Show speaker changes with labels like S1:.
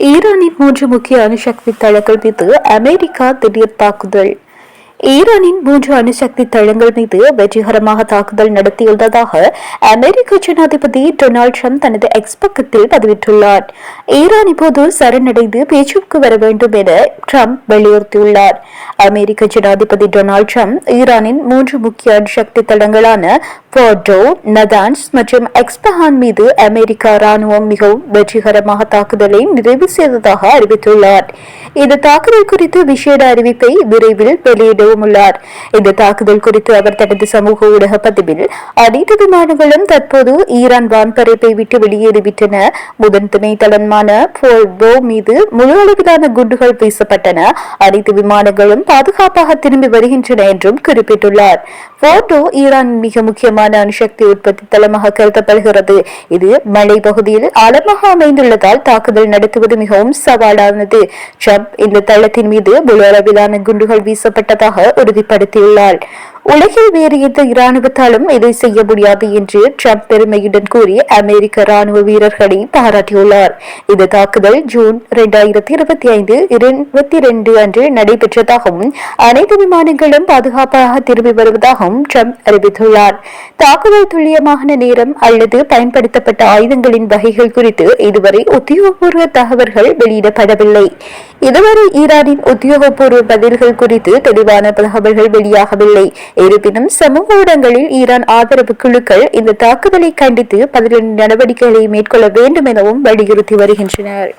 S1: ஈரானின் மூன்று முக்கிய அணுசக்தி தளங்கள் மீது அமெரிக்கா திடீர் தாக்குதல். ஈரானின் மூன்று அணுசக்தி தளங்கள் மீது வெற்றிகரமாக தாக்குதல் நடத்தியுள்ளதாக அமெரிக்க ஜனாதிபதி டொனால்டு ட்ரம்ப் தனது எக்ஸ் பக்கத்தில் பதிவிட்டுள்ளார். ஈரான் இப்போது சரணடைந்து பேச்சுக்கு வர வேண்டும் என ட்ரம்ப் வலியுறுத்தியுள்ளார். அமெரிக்க ஜனாதிபதி டொனால்டு ட்ரம்ப் ஈரானின் மூன்று முக்கிய அணுசக்தி தளங்களான போர்டோ நதான்ஸ் மற்றும் எக்ஸ்பஹான் மீது அமெரிக்கா ராணுவம் மிகவும் வெற்றிகரமாக தாக்குதலை நிறைவு செய்ததாக அறிவித்துள்ளார். இந்த தாக்குதல் குறித்து விசேட அறிவிப்பை விரைவில் வெளியிடவும் உள்ளார் இந்த தாக்குதல் குறித்து அவர் தனது சமூக ஊடக பதிவில் அனைத்து விமானங்களும் தற்போது ஈரான் வான்பரப்பை விட்டு வெளியேறிவிட்டன. முதன் துணை தளமான போர்டோ மீது முழு அளவிலான குண்டுகள் வீசப்பட்டன. அனைத்து விமானங்களும் பாதுகாப்பாக திரும்பி வருகின்றன என்றும் குறிப்பிட்டுள்ளார். போட்டோ ஈரான் மிக முக்கியமான அணுசக்தி உற்பத்தி தளமாக கருதப்படுகிறது. இது மலை பகுதியில் ஆழமாக அமைந்துள்ளதால் தாக்குதல் நடத்துவது மிகவும் சவாலானது. ட்ரம்ப் இந்த தளத்தின் மீது முழு அளவிலான குண்டுகள் வீசப்பட்டதாக உறுதிப்படுத்தியுள்ளார். உலகில் வேறு எந்த இராணுவத்தாலும் இதை செய்ய முடியாது என்று ட்ரம்ப் பெருமையுடன் கூறி அமெரிக்க ராணுவ வீரர்களை பாராட்டியுள்ளார். இந்த தாக்குதல் ஜூன் இரண்டாயிரத்தி இருபத்தி ஐந்து இருபத்தி இரண்டு அன்று நடைபெற்றதாகவும் அனைத்து விமானங்களும் பாதுகாப்பாக திரும்பி வருவதாகவும் ட்ரம்ப் அறிவித்துள்ளார். தாக்குதல் துல்லியமான நேரம் அல்லது பயன்படுத்தப்பட்ட ஆயுதங்களின் வகைகள் குறித்து இதுவரை உத்தியோகபூர்வ தகவல்கள் வெளியிடப்படவில்லை. இதுவரை ஈரானின் உத்தியோகபூர்வ பதில்கள் குறித்து தெளிவான தகவல்கள் வெளியாகவில்லை. இருப்பினும் சமூக ஊடகங்களில் ஈரான் ஆதரவு குழுக்கள் இந்த தாக்குதலை கண்டித்து பதிலடி நடவடிக்கைகளை மேற்கொள்ள வேண்டும் எனவும் வலியுறுத்தி வருகின்றனர்.